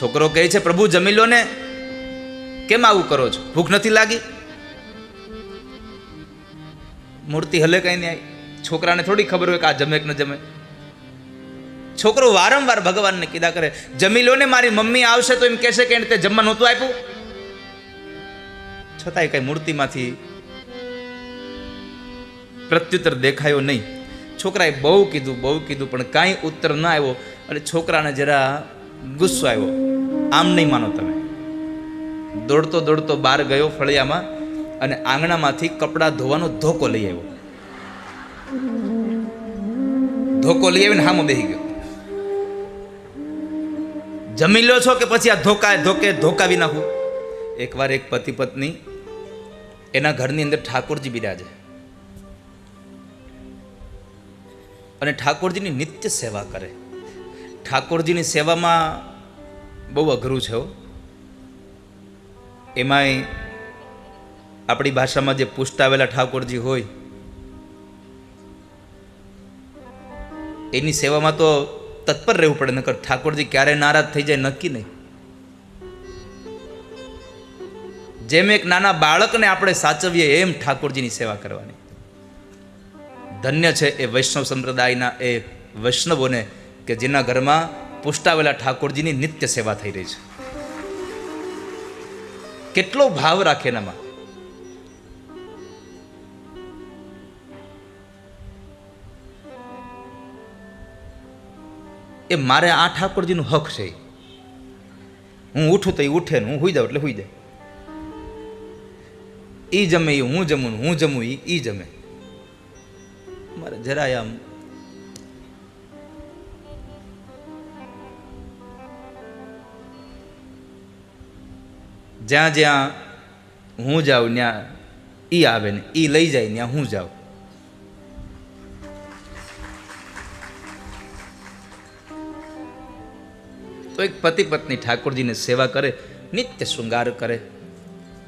છોકરો કહે છે, પ્રભુ જમી લો ને કેમ આવું કરો છો? ભૂખ નથી લાગી? મૂર્તિ હલે કઈ નહીં આવી. છોકરાને થોડી ખબર હોય કે આ જમે કે ન જમે. છોકરો વારંવાર ભગવાનને કીધા કરે જમી લો ને મારી મમ્મી આવશે તો એમ કહેશે કે તે જમવા નહોતું આપ્યું. છતાંય કઈ મૂર્તિમાંથી પ્રત્યુત્તર દેખાયો નહીં. છોકરાએ બહુ કીધું બહુ કીધું, પણ કાંઈ ઉત્તર ના આવ્યો. અને છોકરાને જરા ગુસ્સો આવ્યો. આમ નહીં માનો તમે. દોડતો દોડતો બહાર ગયો ફળિયામાં અને આંગણામાંથી કપડાં ધોવાનો ધોકો લઈ આવ્યો. ધોકો લઈ આવીને હામો બેસી ગયો. જમી લો છો કે પછી આ ધોકા ધોકે ધોકાવી નાખું? એકવાર એક પતિ પત્ની એના ઘરની અંદર ઠાકોરજી બિરાજે. અને ઠાકોરજીની નિત્ય સેવા કરે. ઠાકોરજીની સેવામાં બહુ અઘરું છે. એમાંય આપણી ભાષામાં જે પુષ્ટાવેલા ઠાકોરજી હોય, એની સેવામાં તો તત્પર રહેવું પડે, નકર ઠાકોરજી ક્યારે નારાજ થઈ જાય નક્કી નહીં જેમ એક નાના બાળકને આપણે સાચવીએ એમ ઠાકોરજીની સેવા કરવાની ધન્ય છે એ વૈષ્ણવ સંપ્રદાયના એ વૈષ્ણવોને કે જેના ઘરમાં પુષ્ટાવેલા ઠાકોરજીની નિત્ય સેવા થઈ રહી છે. કેટલો ભાવ રાખે એનામાં? એ મારે આ ઠાકોરજીનું હક છે. હું ઉઠું તો એ ઉઠે ને હું હુઈ જાઉં એટલે હુઈ જાય. એ જમે એ હું જમું હું જમું એ જમે. મારે જરાય આમ જ્યાં જ્યાં હું જાઉં, ત્યાં એ આવે ને એ લઈ જાય ત્યાં હું જાઉં. તો એક પતિ પત્ની ઠાકોરજીને સેવા કરે, નિત્ય શૃંગાર કરે,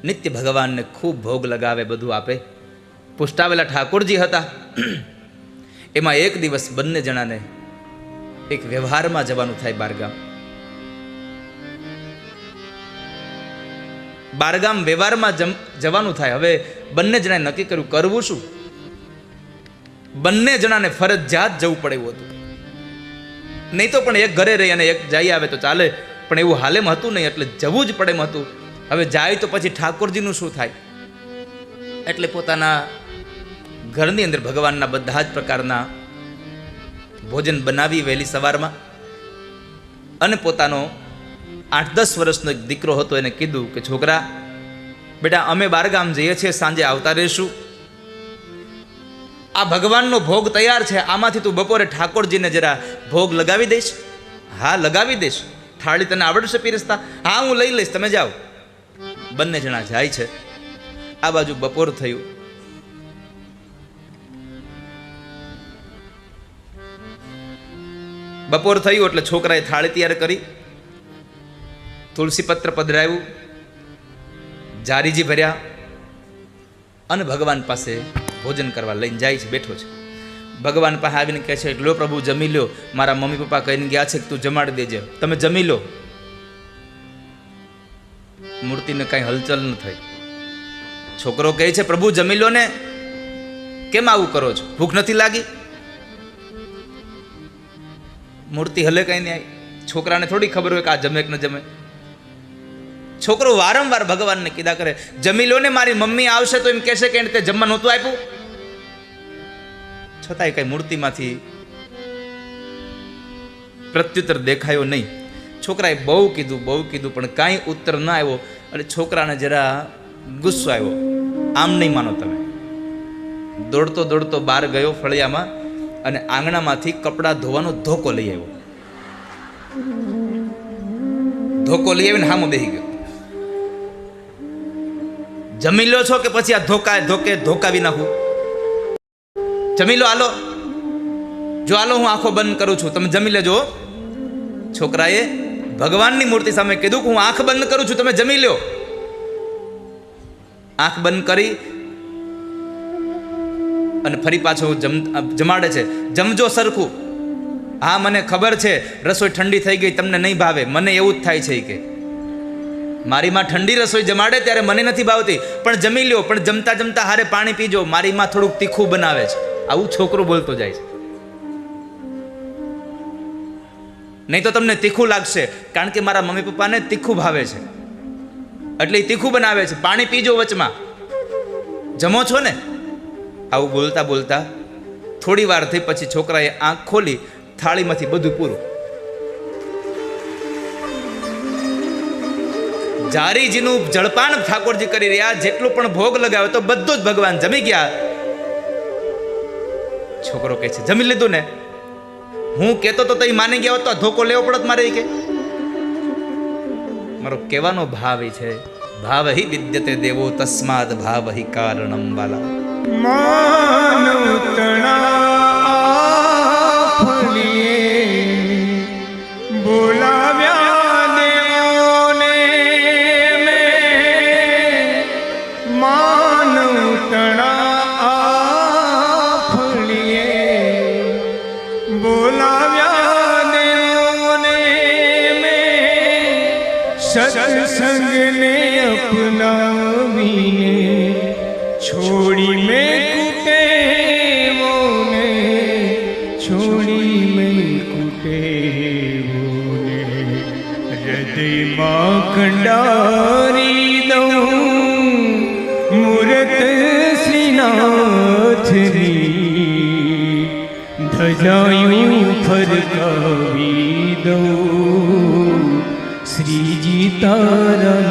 નિત્ય ભગવાનને ખૂબ ભોગ લગાવે બધું આપે. પુષ્ટાવેલા ઠાકોરજી હતા. એમાં એક દિવસ બંને જણાને એક વ્યવહારમાં જવાનું થાય બારગામ બારગામ વ્યવહારમાં જવાનું થાય. હવે બંને જણાએ નક્કી કર્યું, કરવું શું? બંને જણાને ફરજિયાત જવું પડે એવું હતું. નહીં તો પણ એક ઘરે રહી અને એક જઈ આવે તો ચાલે. પણ એવું હાલેમ હતું નહીં, એટલે જવું જ પડે એમ હતું. હવે જાય તો પછી ઠાકોરજીનું શું થાય? એટલે પોતાના ઘરની અંદર ભગવાનના બધા જ પ્રકારના ભોજન બનાવી વહેલી સવારમાં અને પોતાનો આઠ દસ વર્ષનો એક દીકરો હતો, એને કીધું કે, છોકરા, બેટા, અમે બારગામ જઈએ છીએ, સાંજે આવતા રહીશું. આ ભગવાનનો ભોગ તૈયાર છે, આમાંથી તું બપોરે ઠાકોરજીને જરા ભોગ લગાવી દઈશ. હા, લગાવી દઈશ. થાળી તને આવડશે પીરસતા? હા, હું લઈ લઈશ, તમે જાઓ. બંને જણા જાય છે. આ બાજુ બપોર થયું. બપોર થયું એટલે છોકરાએ થાળી તૈયાર કરી. તુલસી પત્ર પધરાવ્યું જારીજી ભર્યા અને ભગવાન પાસે ભોજન કરવા લઈને જાય છે, બેઠો છે. ભગવાન પાસે આવીને કહે છે, લો પ્રભુ, જમી લો મારા મમ્મી પપ્પા કહીને ગયા છે કે તું જમાડી દેજે. તમે જમી લો. મૂર્તિને કાંઈ હલચલ ન થઈ. છોકરો કહે છે, પ્રભુ, જમી લો ને. કેમ આવું કરો છો? ભૂખ નથી લાગી? મૂર્તિ હલે કઈ નહીં. છોકરાને થોડી ખબર હોય કે આ જમે કે ન જમે. છોકરો વારંવાર ભગવાનને કીધા કરે જમી લો ને મારી મમ્મી આવશે તો એમ કહેશે કે એને તે જમવા નહોતું આપ્યું? છતાંય કઈ મૂર્તિમાંથી પ્રત્યુત્તર દેખાયો નહીં. છોકરાએ બહુ કીધું બહુ કીધું, પણ કાંઈ ઉત્તર ના આવ્યો. અને છોકરાને જરા ગુસ્સો આવ્યો. આમ નહીં માનો તમે. દોડતો દોડતો બહાર ગયો ફળિયામાં અને આંગણામાંથી કપડાં ધોવાનો ધોકો લઈ આવ્યો. ધોકો લઈ આવીને હામો બેસી ગયો. જમી લો છો કે પછી આ ધોકા ધોકે ધોકાવી નાખું? જમી લો, હાલો. જો હાલો, હું આંખો બંધ કરું છું. તમે જમી લેજો છોકરાએ ભગવાનની મૂર્તિ સામે કીધું કે હું આંખ બંધ કરું છું, તમે જમી લો આંખ બંધ કરી અને ફરી પાછો જમ, જમાડે છે. જમજો સરખું. હા, મને ખબર છે. રસોઈ ઠંડી થઈ ગઈ, તમને નહીં ભાવે. મને એવું જ થાય છે કે. મારી માં ઠંડી રસોઈ જમાડે ત્યારે મને નથી ભાવતી. પણ જમી લ્યો, પણ જમતા જમતા હારે પાણી પીજો. મારી માં થોડુંક તીખું બનાવે છે. આવું છોકરો બોલતો જાય છે. નહીં તો તમને તીખું લાગશે, કારણ કે મારા મમ્મી પપ્પાને તીખું ભાવે છે. એટલે તીખું બનાવે છે. પાણી પીજો વચમાં. જમો છો ને? આવું બોલતા બોલતા થોડી વાર થઈ પછી છોકરાએ આંખ ખોલી, થાળીમાંથી બધું પૂરું. જારીજીનું જળપાન ઠાકોરજી કરી રહ્યા, જેટલું પણ ભોગ લગાવ્યો તો બધું જ ભગવાન જમી ગયા. છોકરો કહે છે, જમી લીધું ને? હું કહેતો તો તઈ માની ગયા હોત તો ધોકો લેવો પડત મારે કે. મારો કહેવાનો ભાવ એ છે, ભાવ હિ વિદ્યતે દેવો તસ્માદ ભાવ હિ કારણમ વાલા. માનવતણા મેં કુટેવોને છોડી મેં કુટેવોને હૃદયમાં કંડારી દઉં મૂરત શ્રીનાથની ધજાયું ફરકાવી દઉં શ્રીજી તારા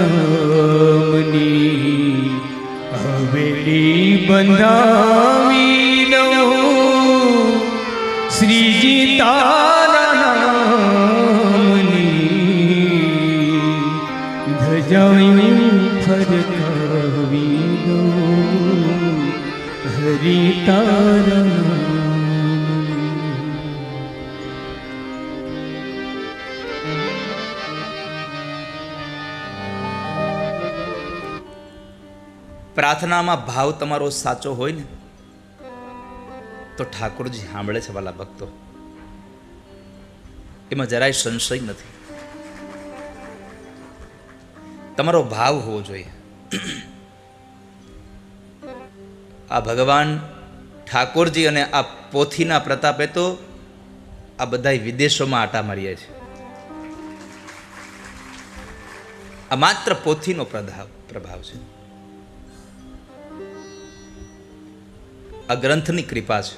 હવેલી બંધાવી દઉં શ્રીજી તારા નામની પ્રાર્થનામાં ભાવ તમારો સાચો હોય ને, તો ઠાકોરજી સાંભળે છે વાલા ભક્તો. એમાં જરાય સંશય નથી. તમારો ભાવ હોવો જોઈએ. આ ભગવાન ઠાકોરજી અને આ પોથીના પ્રતાપે તો આ બધા વિદેશોમાં આટા માર્યા છે. આ માત્ર પોથીનો પ્રભાવ પ્રભાવ છે. આ ગ્રંથની કૃપા છે.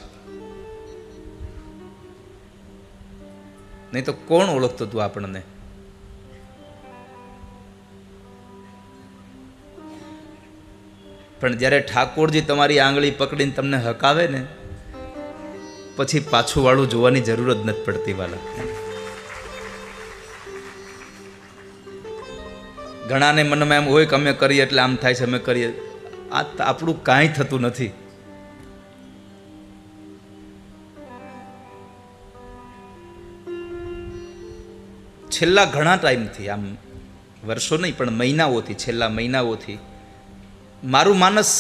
નહીં તો કોણ ઓળખતું હતું આપણને? પણ જ્યારે ઠાકોરજી તમારી આંગળી પકડીને તમને હકાવે ને, પછી પાછું વાળું જોવાની જરૂર જ નથી પડતી વાલા ઘણાને મનમાં એમ હોય કે અમે કરીએ એટલે આમ થાય છે, અમે કરીએ. આ આપણું કાંઈ થતું નથી. છેલ્લા ઘણા ટાઈમથી, આમ વર્ષો નહીં, પણ મહિનાઓથી, છેલ્લા મહિનાઓથી મારું માનસ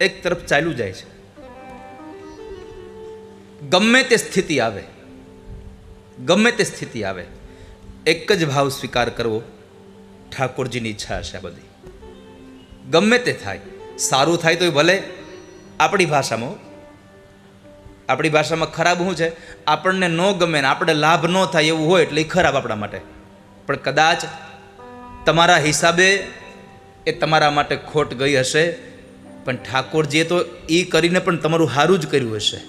એક તરફ ચાલ્યું જાય છે ગમે તે સ્થિતિ આવે, ગમે તે સ્થિતિ આવે, એક જ ભાવ સ્વીકાર કરવો ઠાકોરજીની ઈચ્છા હશે આ બધી ગમે તે થાય, સારું થાય તોય ભલે, આપણી ભાષામાં. આપણી ભાષામાં ખરાબ શું છે? આપણને ન ગમે ને આપણે લાભ ન થાય એવું હોય એટલે ખરાબ આપણા માટે. પણ કદાચ તમારા હિસાબે એ તમારા માટે ખોટ ગઈ હશે, પણ ઠાકોરજીએ તો એ કરીને પણ તમારું સારું જ કર્યું હશે.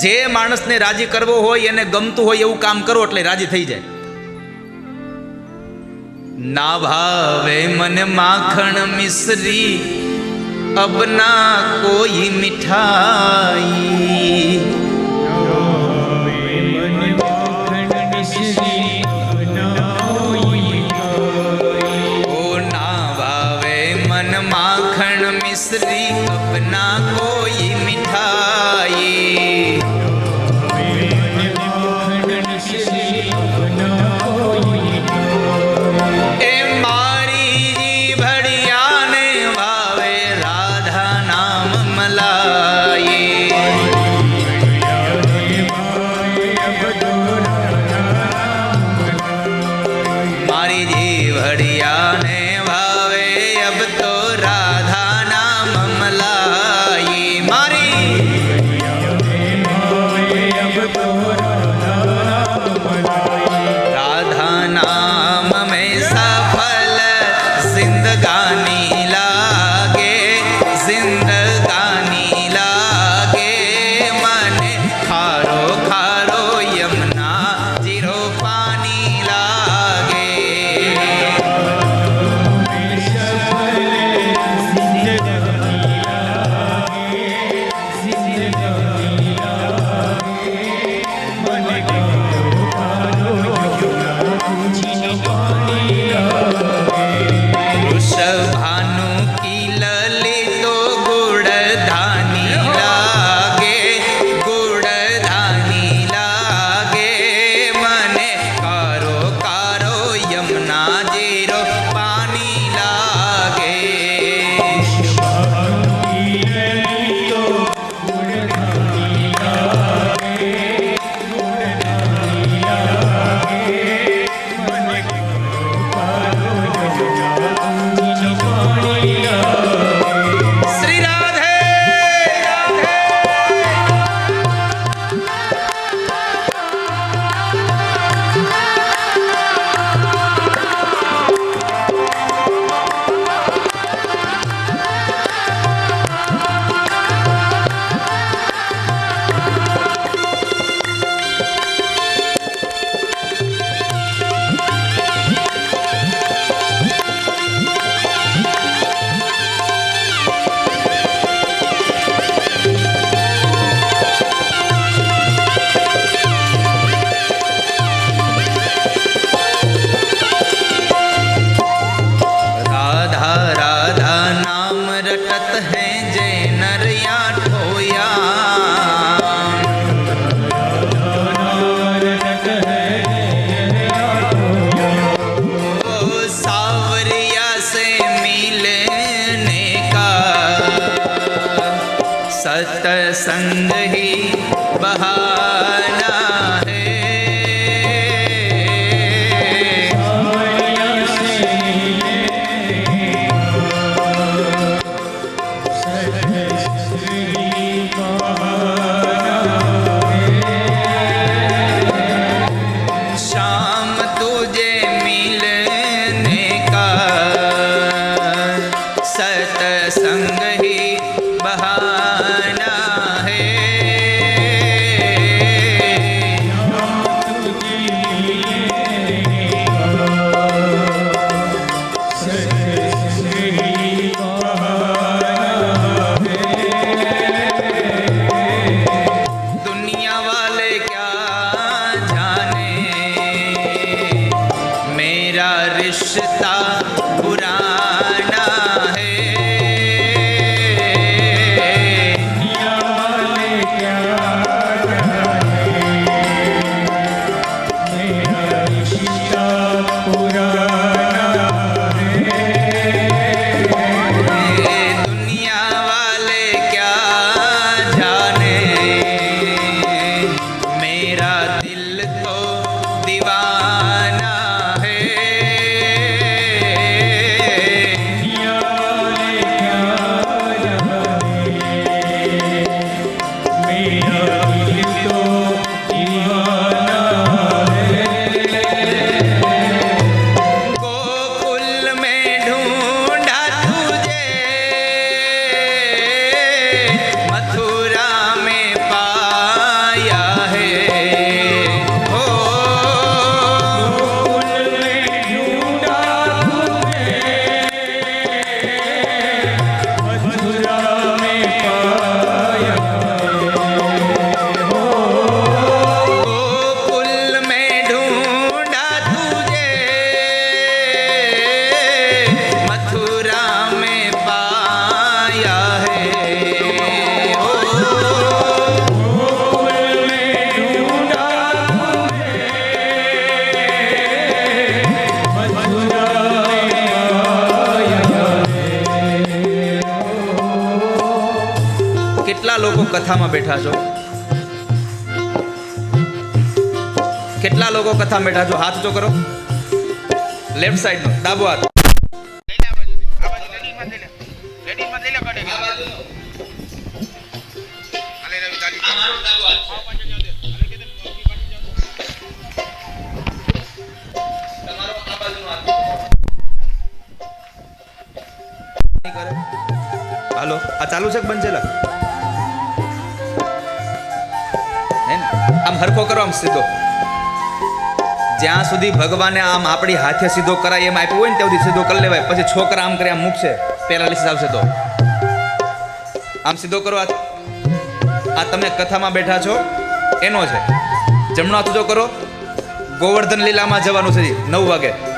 જે માણસને રાજી કરવો હોય, એને ગમતું હોય એવું કામ કરો એટલે રાજી થઈ જાય. ના ભાવે મને માખણ મિશ્રી અબ ના કોઈ મીઠાઈ કથામાં બેઠા છો? કેટલા લોકો કથા બેઠા છો? હાથ જો કરો. લેફ્ટ સાઈડ નો. ડાબો હાથ. હાલો, આ ચાલુ છે કે બંધ હરખો કરો આમ સીધો. જ્યાં સુધી ભગવાને આમ આપણી હાથે સીધો કરાય, એમ આપ્યું હોય ને, ત્યાં સુધી સીધો કરી લેવાય. પછી છોકરા આમ કરી આમ મૂકશે. પેરાલિસિસ આવશે તો આમ સીધો કરો આ. તમે કથામાં બેઠા છો. એનો છે. જમણો હાથ જો કરો. ગોવર્ધન લીલામાં જવાનું છે નવ વાગે.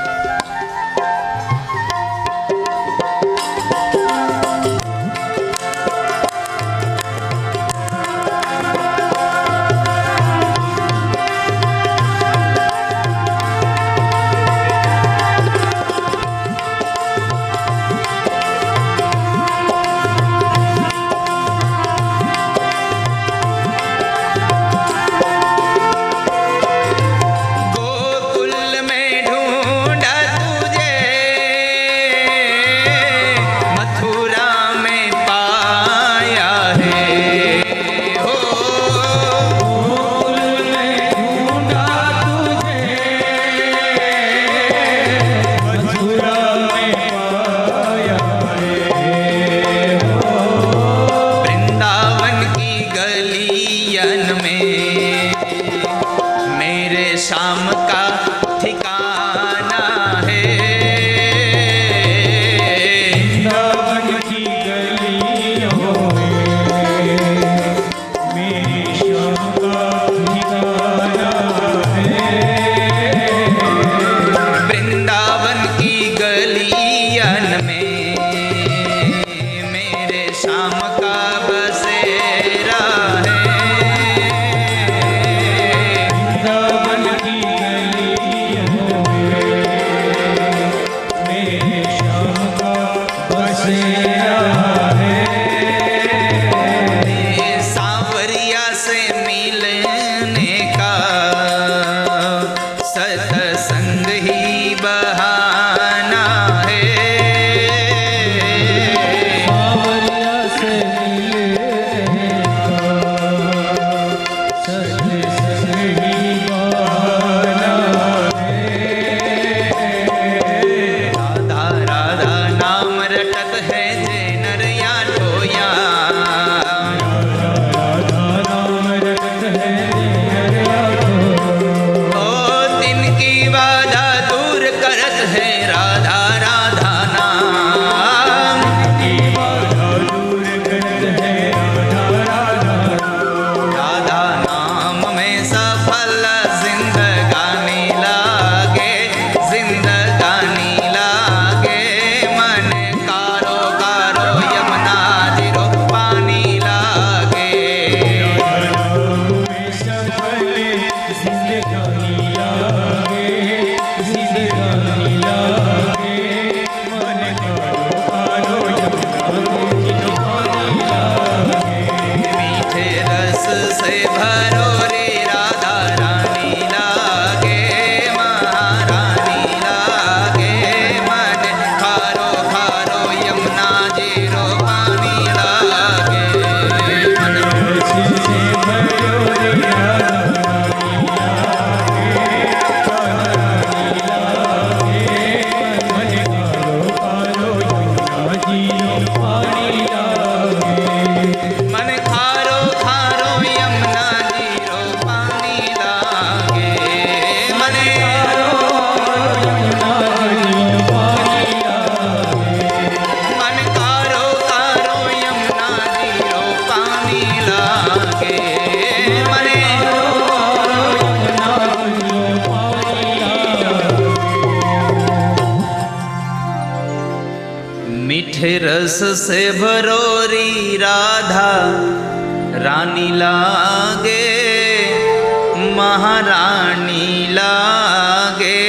મહારાણી લાગે.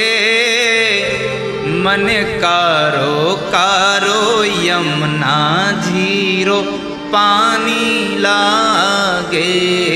મને કારો કારો યમના જીરો પાણી લાગે.